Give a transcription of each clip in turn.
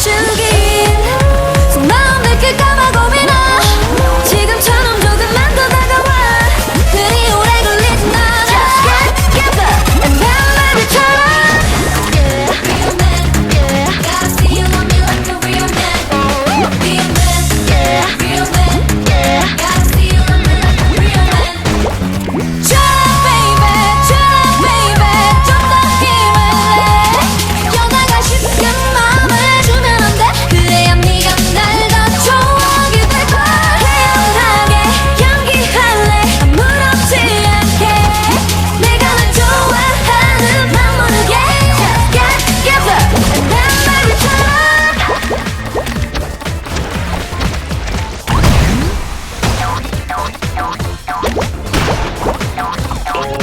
주기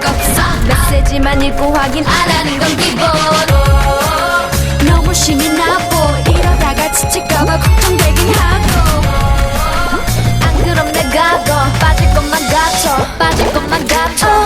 별 없어. 메시지만 읽고 확인 안 하는 건 기본 너무 심이 나고 이러다가 지칠까봐 걱정되긴 하고. 안 그럼 내가 더 빠질 것만 같아. 빠질 것만 같아.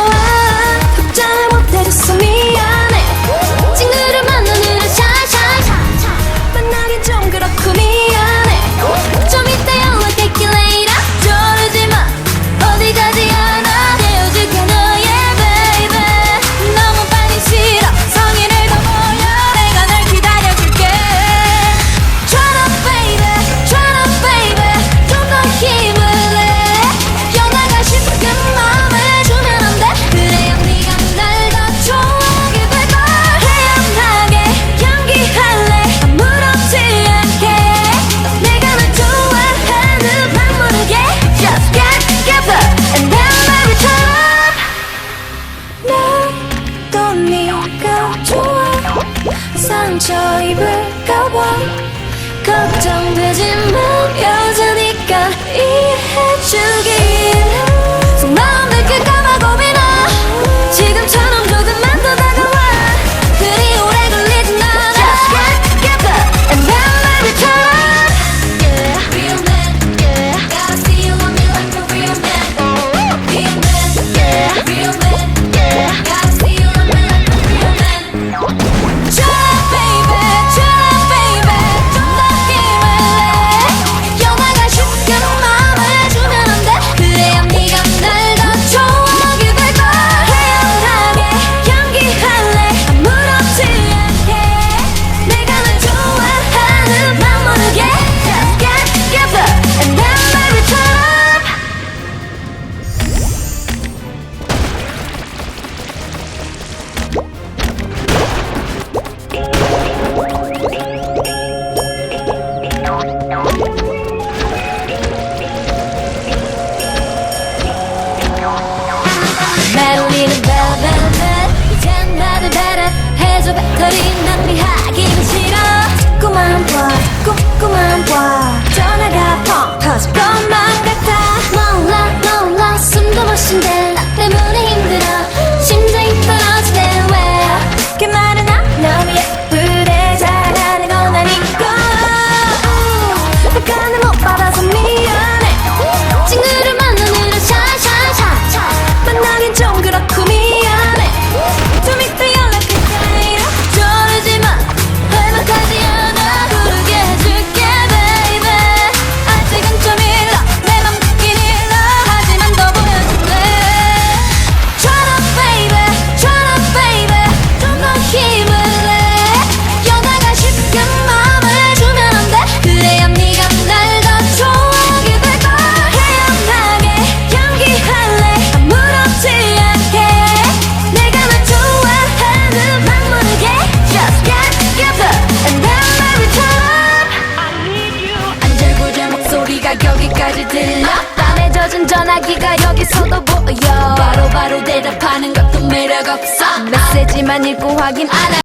상처 입을까봐. 걱정되지만 여자니까 이해해주길 배터리 낭비하기는 싫어. 꿈만 봐 꿈꾸만 봐. 전화가 펑 터질 것만 같아. 몰라 몰라 숨도 못 쉰대. 없어 메시지만 읽고 확인 안 해.